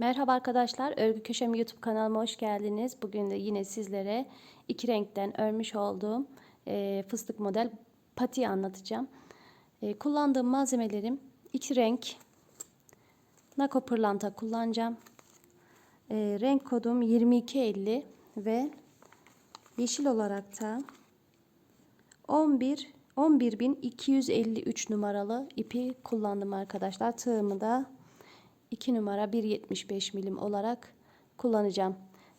Merhaba arkadaşlar, Örgü Köşem YouTube kanalıma hoş geldiniz. Bugün de yine sizlere iki renkten örmüş olduğum e, fıstık model pati anlatacağım. E, kullandığım malzemelerim iki renk nako pırlanta kullanacağım. E, renk kodum 2250 ve yeşil olarak da 11 11253 numaralı ipi kullandım arkadaşlar. Tığımı da 2 numara 1.75 milim olarak kullanacağım.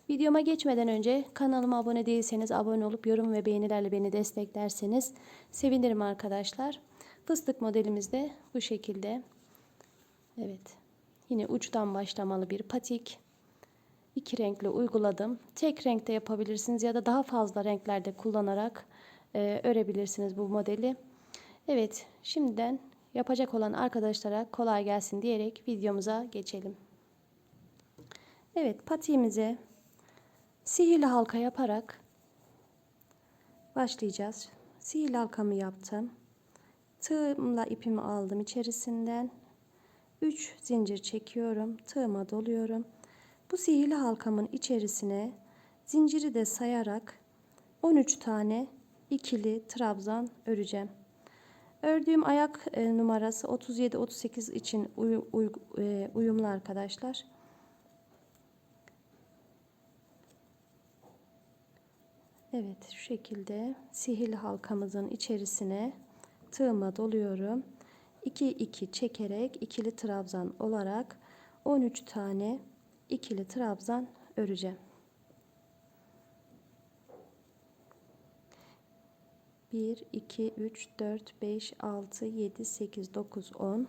Videoma geçmeden önce kanalıma abone değilseniz abone olup yorum ve beğenilerle beni desteklerseniz sevinirim arkadaşlar. Fıstık modelimiz de bu şekilde. Evet. Yine uçtan başlamalı bir patik. İki renkli uyguladım. Tek renkte yapabilirsiniz ya da daha fazla renklerde kullanarak e, örebilirsiniz bu modeli. Evet, şimdiden yapacak olan arkadaşlara kolay gelsin diyerek videomuza geçelim. Evet, patiğimize sihirli halka yaparak başlayacağız. Sihirli halkamı yaptım. Tığımla ipimi aldım içerisinden. 3 zincir çekiyorum. Tığıma doluyorum. Bu sihirli halkamın içerisine zinciri de sayarak 13 tane ikili trabzan öreceğim. Ördüğüm ayak e, numarası 37-38 için e, uyumlu arkadaşlar. Evet şu şekilde sihirli halkamızın içerisine tığıma doluyorum. 2 2 çekerek ikili trabzan olarak 13 tane ikili trabzan öreceğim. 1, 2, 3, 4, 5, 6, 7, 8, 9, 10,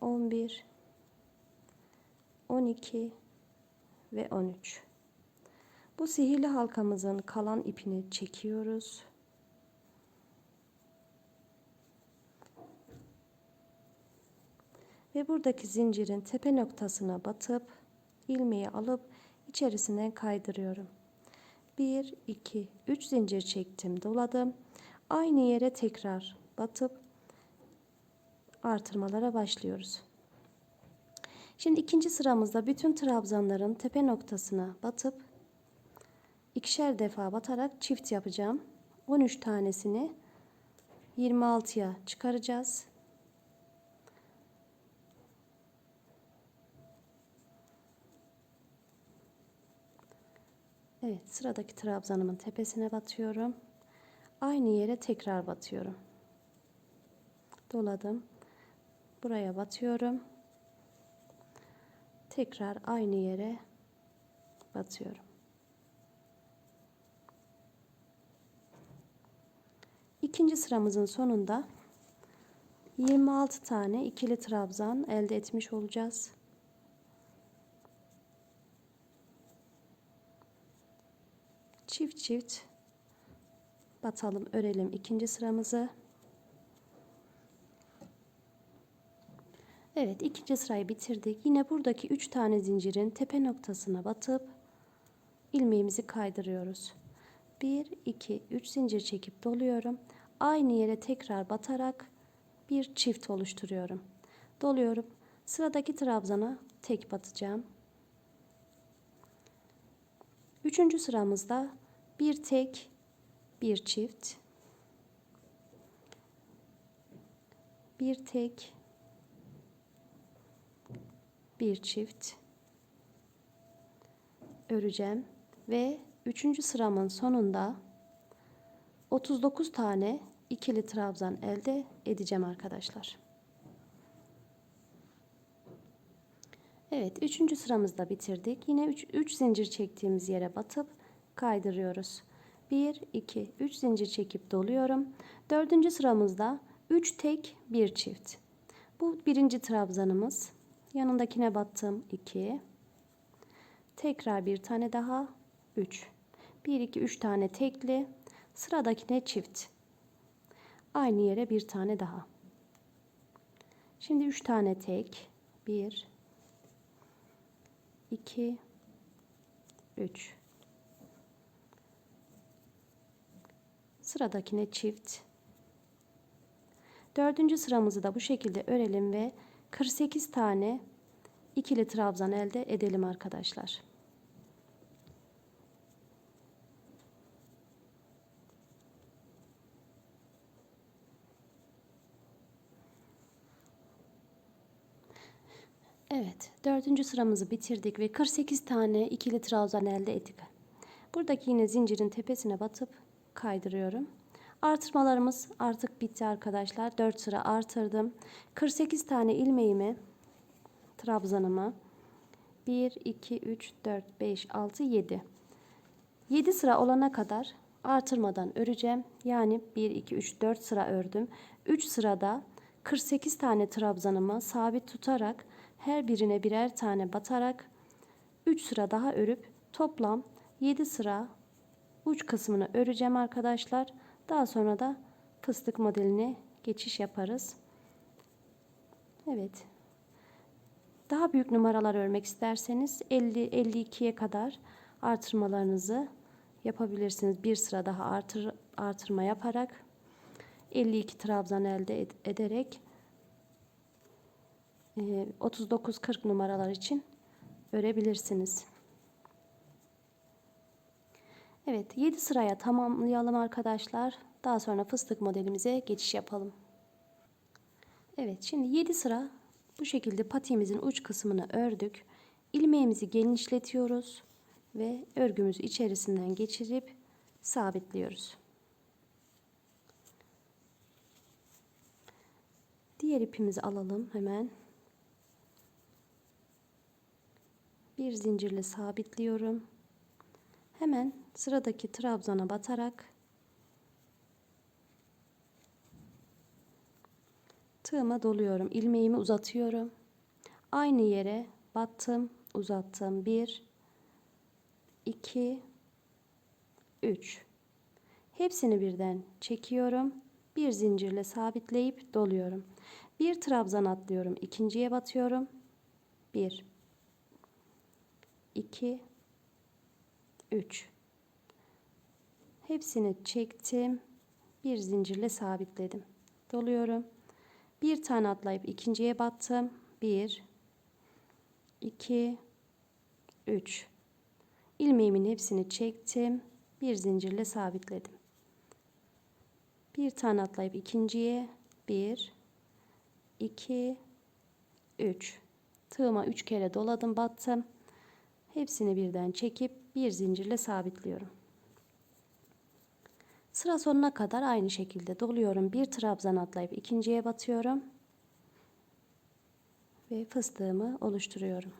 11, 12 ve 13. Bu sihirli halkamızın kalan ipini çekiyoruz. Ve buradaki zincirin tepe noktasına batıp ilmeği alıp içerisinden kaydırıyorum. 1 2 3 zincir çektim doladım. Aynı yere tekrar batıp artırmalara başlıyoruz. Şimdi ikinci sıramızda bütün trabzanların tepe noktasına batıp ikişer defa batarak çift yapacağım. 13 tanesini 26'ya çıkaracağız Evet sıradaki trabzanımın tepesine batıyorum. Aynı yere tekrar batıyorum. Doladım. Buraya batıyorum. Tekrar aynı yere batıyorum. İkinci sıramızın sonunda 26 tane ikili trabzan elde etmiş olacağız. Çift çift. Batalım örelim ikinci sıramızı. Evet ikinci sırayı bitirdik. Yine buradaki üç tane zincirin tepe noktasına batıp ilmeğimizi kaydırıyoruz. 1 2 3 zincir çekip doluyorum. Aynı yere tekrar batarak bir çift oluşturuyorum. Doluyorum. Sıradaki trabzana tek batacağım. Üçüncü sıramızda bir tek, bir çift, bir tek, bir çift öreceğim ve üçüncü sıramın sonunda 39 tane ikili trabzan elde edeceğim arkadaşlar. Evet, üçüncü sıramızda bitirdik. Yine 3 zincir çektiğimiz yere batıp kaydırıyoruz. 1, 2, 3 zincir çekip doluyorum. Dördüncü sıramızda 3 tek, 1 çift. Bu birinci trabzanımız. Yanındakine battım 2. Tekrar bir tane daha 3. 1, 2, 3 tane tekli. Sıradakine çift. Aynı yere bir tane daha. Şimdi 3 tane tek. 1, 2 3 sıradakine çift dördüncü sıramızı da bu şekilde örelim ve 48 tane ikili trabzan elde edelim arkadaşlar. Evet, dördüncü sıramızı bitirdik ve 48 tane ikili trabzan elde ettik. Buradaki yine zincirin tepesine batıp kaydırıyorum. Artırmalarımız artık bitti arkadaşlar. 4 sıra artırdım. 48 tane ilmeğimi trabzanıma 1, 2, 3, 4, 5, 6, 7. 7 sıra olana kadar artırmadan öreceğim. Yani 1, 2, 3, 4 sıra ördüm. 3 sırada 48 tane trabzanımı sabit tutarak her birine birer tane batarak 3 sıra daha örüp toplam 7 sıra uç kısmını öreceğim arkadaşlar. Daha sonra da fıstık modeline geçiş yaparız. Evet. Daha büyük numaralar örmek isterseniz 50-52'ye kadar artırmalarınızı yapabilirsiniz. Bir sıra daha artır, artırma yaparak 52 trabzan elde ed ederek 39-40 e, numaralar için örebilirsiniz. Evet 7 sıraya tamamlayalım arkadaşlar. Daha sonra fıstık modelimize geçiş yapalım. Evet şimdi 7 sıra bu şekilde patiğimizin uç kısmını ördük. İlmeğimizi genişletiyoruz ve örgümüzü içerisinden geçirip sabitliyoruz. Diğer ipimizi alalım hemen. Bir zincirle sabitliyorum. Hemen sıradaki trabzana batarak tığıma doluyorum. ilmeğimi uzatıyorum. Aynı yere battım, uzattım. 1 2 3 Hepsini birden çekiyorum. Bir zincirle sabitleyip doluyorum. Bir trabzan atlıyorum. ikinciye batıyorum. 1 2 3 Hepsini çektim. Bir zincirle sabitledim. Doluyorum. Bir tane atlayıp ikinciye battım. 1 2 3 ilmeğimin hepsini çektim. Bir zincirle sabitledim. Bir tane atlayıp ikinciye 1 2 3 tığıma 3 kere doladım battım. Hepsini birden çekip bir zincirle sabitliyorum. Sıra sonuna kadar aynı şekilde doluyorum. Bir trabzan atlayıp ikinciye batıyorum. Ve fıstığımı oluşturuyorum.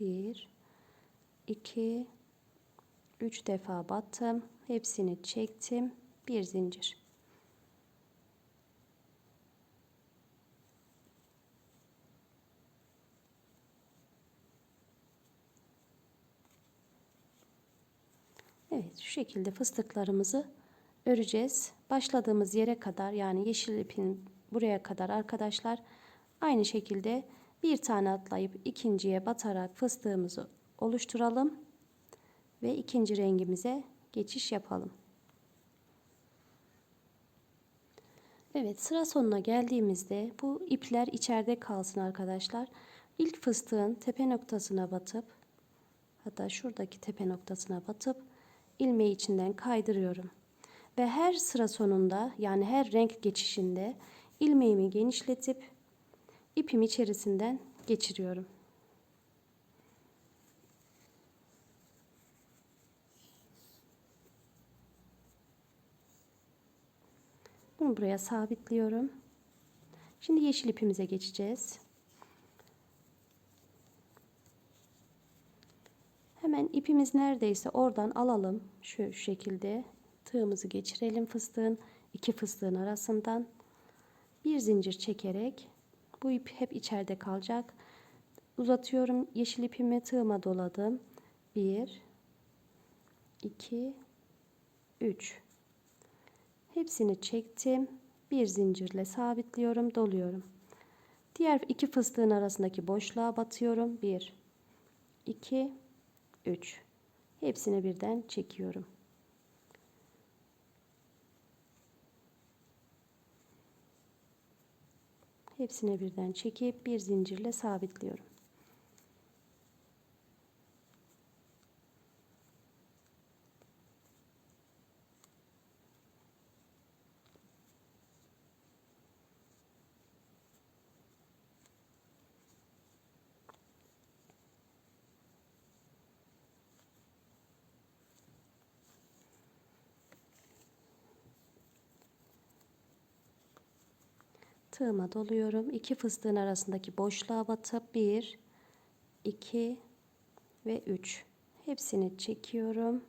Bir, iki, üç defa battım. Hepsini çektim. Bir zincir. Evet şu şekilde fıstıklarımızı öreceğiz. Başladığımız yere kadar yani yeşil ipin buraya kadar arkadaşlar aynı şekilde bir tane atlayıp ikinciye batarak fıstığımızı oluşturalım ve ikinci rengimize geçiş yapalım. Evet sıra sonuna geldiğimizde bu ipler içeride kalsın arkadaşlar. İlk fıstığın tepe noktasına batıp hatta şuradaki tepe noktasına batıp ilmeği içinden kaydırıyorum. Ve her sıra sonunda yani her renk geçişinde ilmeğimi genişletip ipimi içerisinden geçiriyorum. Bunu buraya sabitliyorum. Şimdi yeşil ipimize geçeceğiz. Hemen ipimiz neredeyse oradan alalım. Şu şekilde tığımızı geçirelim fıstığın iki fıstığın arasından. Bir zincir çekerek bu ip hep içeride kalacak. Uzatıyorum yeşil ipimi tığıma doladım. 1 2 3 Hepsini çektim. Bir zincirle sabitliyorum, doluyorum. Diğer iki fıstığın arasındaki boşluğa batıyorum. 1 2 3. Hepsine birden çekiyorum. Hepsine birden çekip bir zincirle sabitliyorum. Tığıma doluyorum. İki fıstığın arasındaki boşluğa batıp 1, 2 ve 3. Hepsini çekiyorum.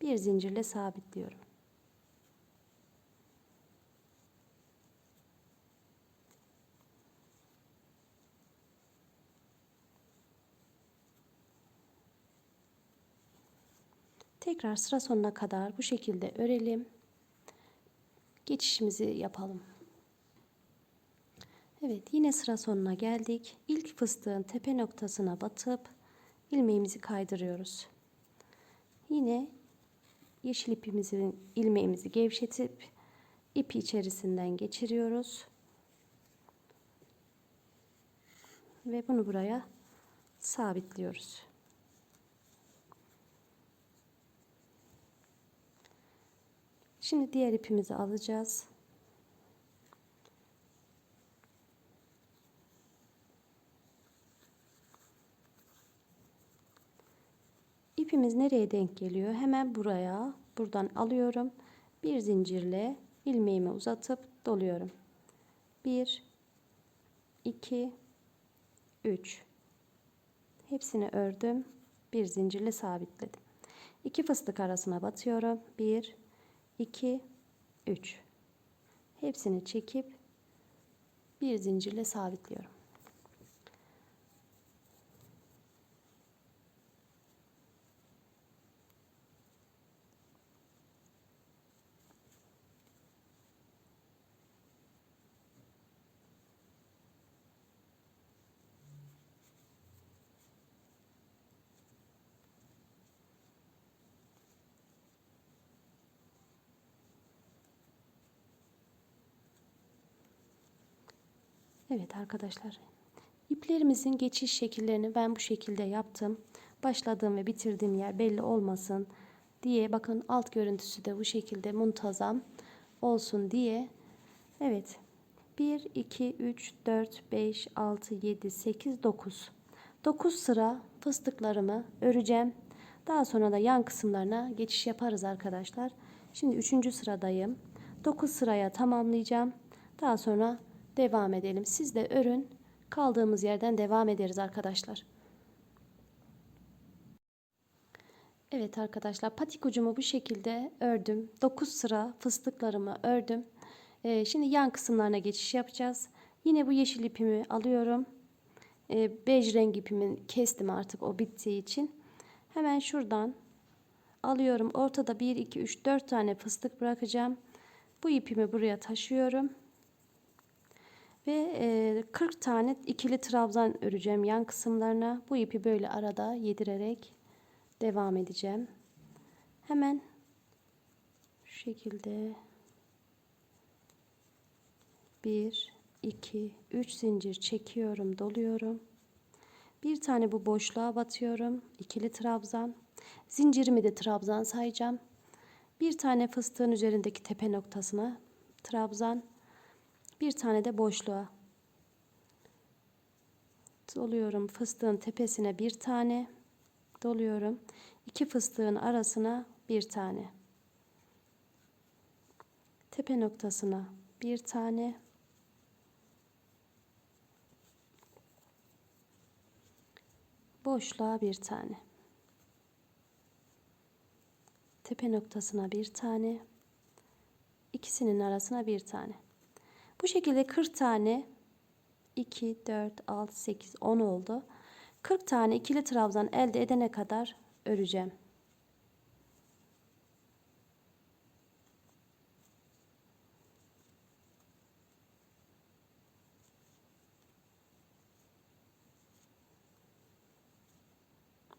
Bir zincirle sabitliyorum. Tekrar sıra sonuna kadar bu şekilde örelim. Geçişimizi yapalım. Evet yine sıra sonuna geldik. İlk fıstığın tepe noktasına batıp ilmeğimizi kaydırıyoruz. Yine yeşil ipimizin ilmeğimizi gevşetip ipi içerisinden geçiriyoruz. Ve bunu buraya sabitliyoruz. Şimdi diğer ipimizi alacağız. İpimiz nereye denk geliyor? Hemen buraya, buradan alıyorum. Bir zincirle ilmeğimi uzatıp doluyorum. 1 2 3 Hepsini ördüm. Bir zincirle sabitledim. İki fıstık arasına batıyorum. 1 2 3 Hepsini çekip bir zincirle sabitliyorum. Evet arkadaşlar. İplerimizin geçiş şekillerini ben bu şekilde yaptım. Başladığım ve bitirdiğim yer belli olmasın diye bakın alt görüntüsü de bu şekilde muntazam olsun diye. Evet. 1 2 3 4 5 6 7 8 9. 9 sıra fıstıklarımı öreceğim. Daha sonra da yan kısımlarına geçiş yaparız arkadaşlar. Şimdi 3. sıradayım. 9 sıraya tamamlayacağım. Daha sonra devam edelim. Siz de örün. Kaldığımız yerden devam ederiz arkadaşlar. Evet arkadaşlar patik ucumu bu şekilde ördüm. 9 sıra fıstıklarımı ördüm. Ee, şimdi yan kısımlarına geçiş yapacağız. Yine bu yeşil ipimi alıyorum. Ee, bej renk ipimi kestim artık o bittiği için. Hemen şuradan alıyorum. Ortada 1, 2, 3, 4 tane fıstık bırakacağım. Bu ipimi buraya taşıyorum. Ve 40 e, tane ikili trabzan öreceğim yan kısımlarına. Bu ipi böyle arada yedirerek devam edeceğim. Hemen şu şekilde 1 2 3 zincir çekiyorum, doluyorum. Bir tane bu boşluğa batıyorum. ikili trabzan. Zincirimi de trabzan sayacağım. Bir tane fıstığın üzerindeki tepe noktasına trabzan bir tane de boşluğa doluyorum. Fıstığın tepesine bir tane doluyorum. İki fıstığın arasına bir tane. Tepe noktasına bir tane. Boşluğa bir tane. Tepe noktasına bir tane. ikisinin arasına bir tane. Bu şekilde 40 tane 2, 4, 6, 8, 10 oldu. 40 tane ikili trabzan elde edene kadar öreceğim.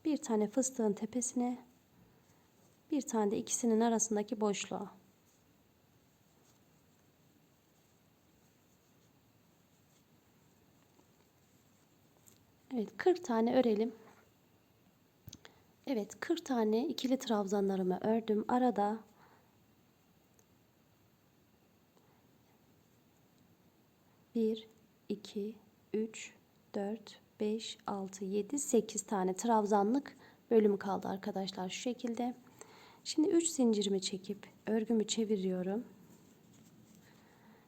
Bir tane fıstığın tepesine, bir tane de ikisinin arasındaki boşluğa. Evet 40 tane örelim. Evet 40 tane ikili trabzanlarımı ördüm. Arada bir, iki, üç, dört, beş, altı, yedi, sekiz tane trabzanlık bölüm kaldı arkadaşlar şu şekilde. Şimdi 3 zincirimi çekip örgümü çeviriyorum.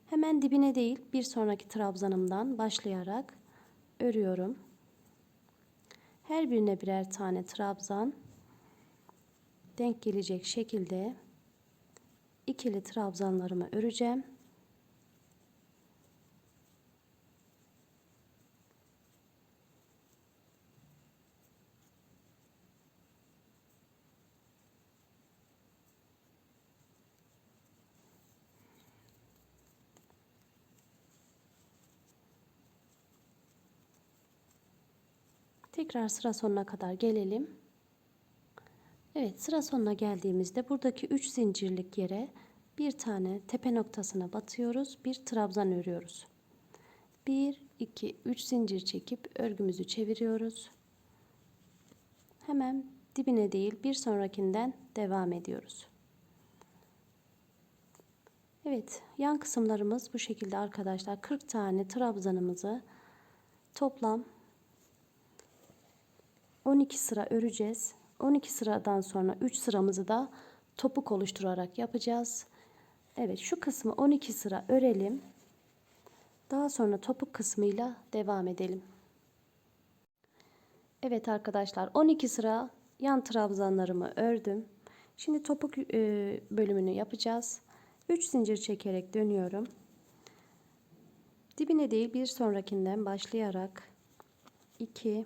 Hemen dibine değil bir sonraki trabzanımdan başlayarak örüyorum. Her birine birer tane trabzan denk gelecek şekilde ikili trabzanlarımı öreceğim. Tekrar sıra sonuna kadar gelelim. Evet sıra sonuna geldiğimizde buradaki 3 zincirlik yere bir tane tepe noktasına batıyoruz. Bir trabzan örüyoruz. 1 2 3 zincir çekip örgümüzü çeviriyoruz. Hemen dibine değil bir sonrakinden devam ediyoruz. Evet yan kısımlarımız bu şekilde arkadaşlar 40 tane trabzanımızı toplam 12 sıra öreceğiz. 12 sıradan sonra 3 sıramızı da topuk oluşturarak yapacağız. Evet şu kısmı 12 sıra örelim. Daha sonra topuk kısmıyla devam edelim. Evet arkadaşlar 12 sıra yan trabzanlarımı ördüm. Şimdi topuk e, bölümünü yapacağız. 3 zincir çekerek dönüyorum. Dibine değil bir sonrakinden başlayarak 2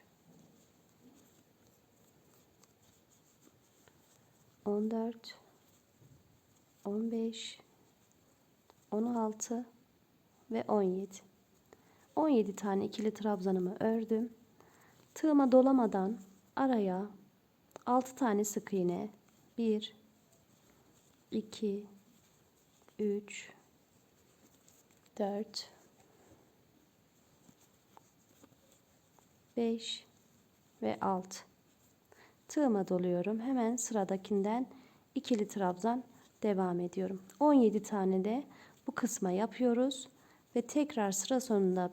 14 15 16 ve 17 17 tane ikili trabzanımı ördüm. Tığıma dolamadan araya 6 tane sık iğne 1 2 3 4 5 ve 6 tığıma doluyorum. Hemen sıradakinden ikili trabzan devam ediyorum. 17 tane de bu kısma yapıyoruz ve tekrar sıra sonunda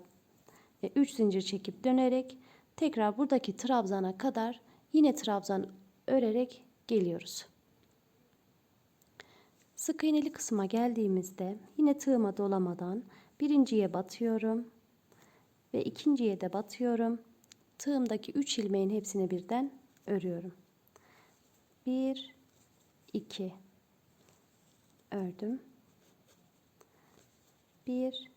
3 zincir çekip dönerek tekrar buradaki trabzana kadar yine trabzan örerek geliyoruz. Sık iğneli kısma geldiğimizde yine tığıma dolamadan birinciye batıyorum ve ikinciye de batıyorum. Tığımdaki 3 ilmeğin hepsini birden örüyorum. 1 2 ördüm. 1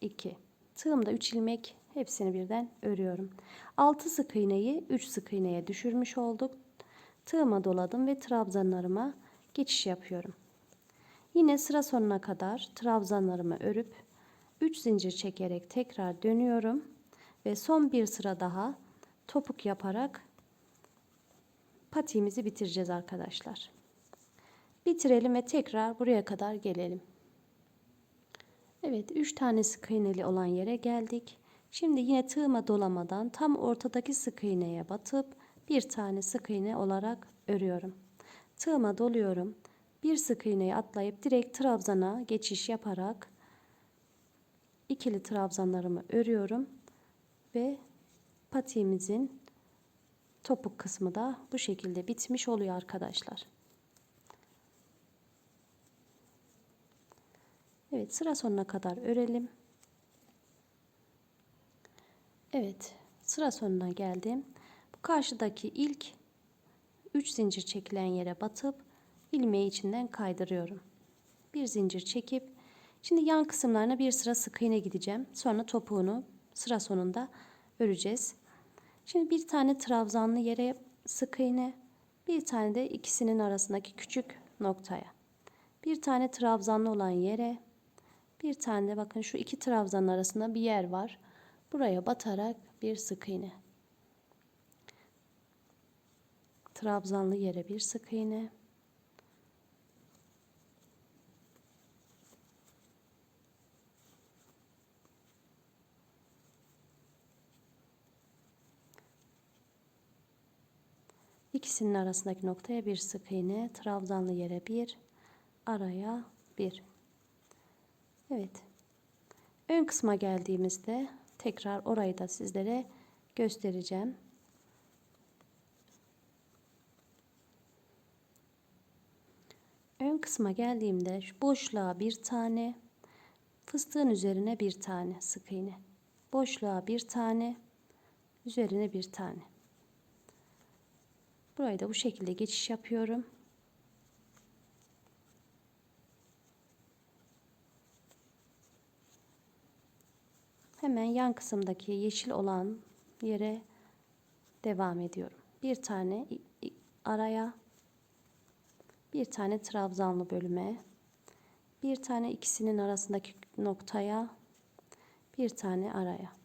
2 tığımda 3 ilmek hepsini birden örüyorum. 6 sık iğneyi 3 sık iğneye düşürmüş olduk. Tığıma doladım ve trabzanlarıma geçiş yapıyorum. Yine sıra sonuna kadar trabzanlarımı örüp 3 zincir çekerek tekrar dönüyorum ve son bir sıra daha topuk yaparak patiğimizi bitireceğiz arkadaşlar. Bitirelim ve tekrar buraya kadar gelelim. Evet 3 tane sık iğneli olan yere geldik. Şimdi yine tığıma dolamadan tam ortadaki sık iğneye batıp bir tane sık iğne olarak örüyorum. Tığıma doluyorum. Bir sık iğneyi atlayıp direkt trabzana geçiş yaparak ikili trabzanlarımı örüyorum ve patiğimizin topuk kısmı da bu şekilde bitmiş oluyor arkadaşlar. Evet sıra sonuna kadar örelim. Evet sıra sonuna geldim. Bu karşıdaki ilk 3 zincir çekilen yere batıp ilmeği içinden kaydırıyorum. Bir zincir çekip şimdi yan kısımlarına bir sıra sık iğne gideceğim. Sonra topuğunu sıra sonunda öreceğiz. Şimdi bir tane trabzanlı yere sık iğne, bir tane de ikisinin arasındaki küçük noktaya. Bir tane trabzanlı olan yere, bir tane de bakın şu iki trabzanın arasında bir yer var. Buraya batarak bir sık iğne. Trabzanlı yere bir sık iğne. İkisinin arasındaki noktaya bir sık iğne, trabzanlı yere bir, araya bir. Evet. Ön kısma geldiğimizde tekrar orayı da sizlere göstereceğim. Ön kısma geldiğimde şu boşluğa bir tane, fıstığın üzerine bir tane sık iğne. Boşluğa bir tane, üzerine bir tane. Burayı da bu şekilde geçiş yapıyorum. Hemen yan kısımdaki yeşil olan yere devam ediyorum. Bir tane araya bir tane trabzanlı bölüme bir tane ikisinin arasındaki noktaya bir tane araya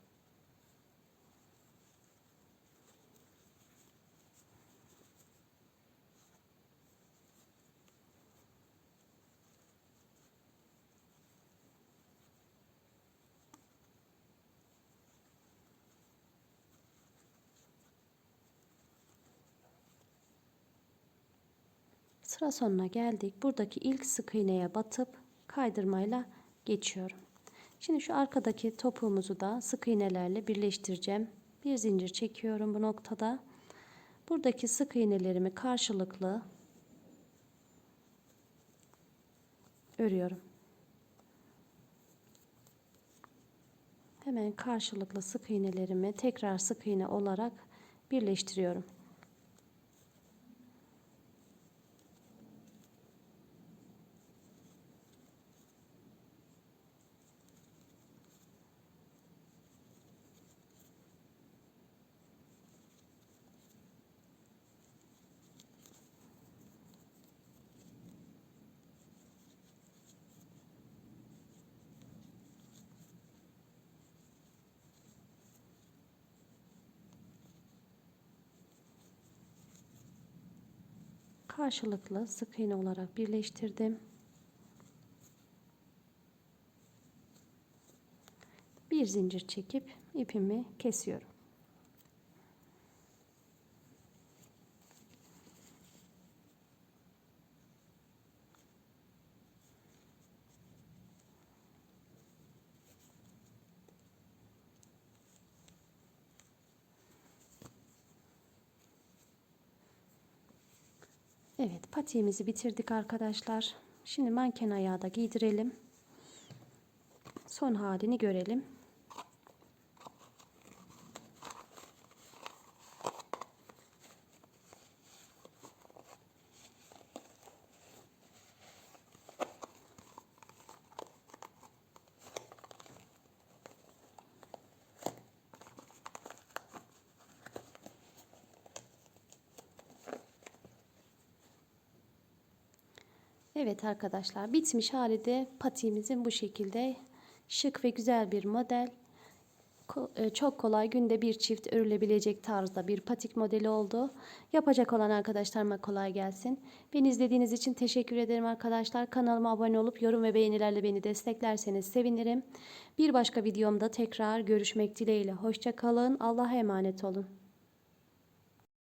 Sıra sonuna geldik. Buradaki ilk sık iğneye batıp kaydırmayla geçiyorum. Şimdi şu arkadaki topuğumuzu da sık iğnelerle birleştireceğim. Bir zincir çekiyorum bu noktada. Buradaki sık iğnelerimi karşılıklı örüyorum. Hemen karşılıklı sık iğnelerimi tekrar sık iğne olarak birleştiriyorum. Karşılıklı sık iğne olarak birleştirdim. Bir zincir çekip ipimi kesiyorum. Evet patiğimizi bitirdik arkadaşlar. Şimdi manken ayağı da giydirelim. Son halini görelim. Evet arkadaşlar bitmiş hali de patiğimizin bu şekilde şık ve güzel bir model. E, çok kolay günde bir çift örülebilecek tarzda bir patik modeli oldu. Yapacak olan arkadaşlarıma kolay gelsin. Beni izlediğiniz için teşekkür ederim arkadaşlar. Kanalıma abone olup yorum ve beğenilerle beni desteklerseniz sevinirim. Bir başka videomda tekrar görüşmek dileğiyle. Hoşçakalın. Allah'a emanet olun.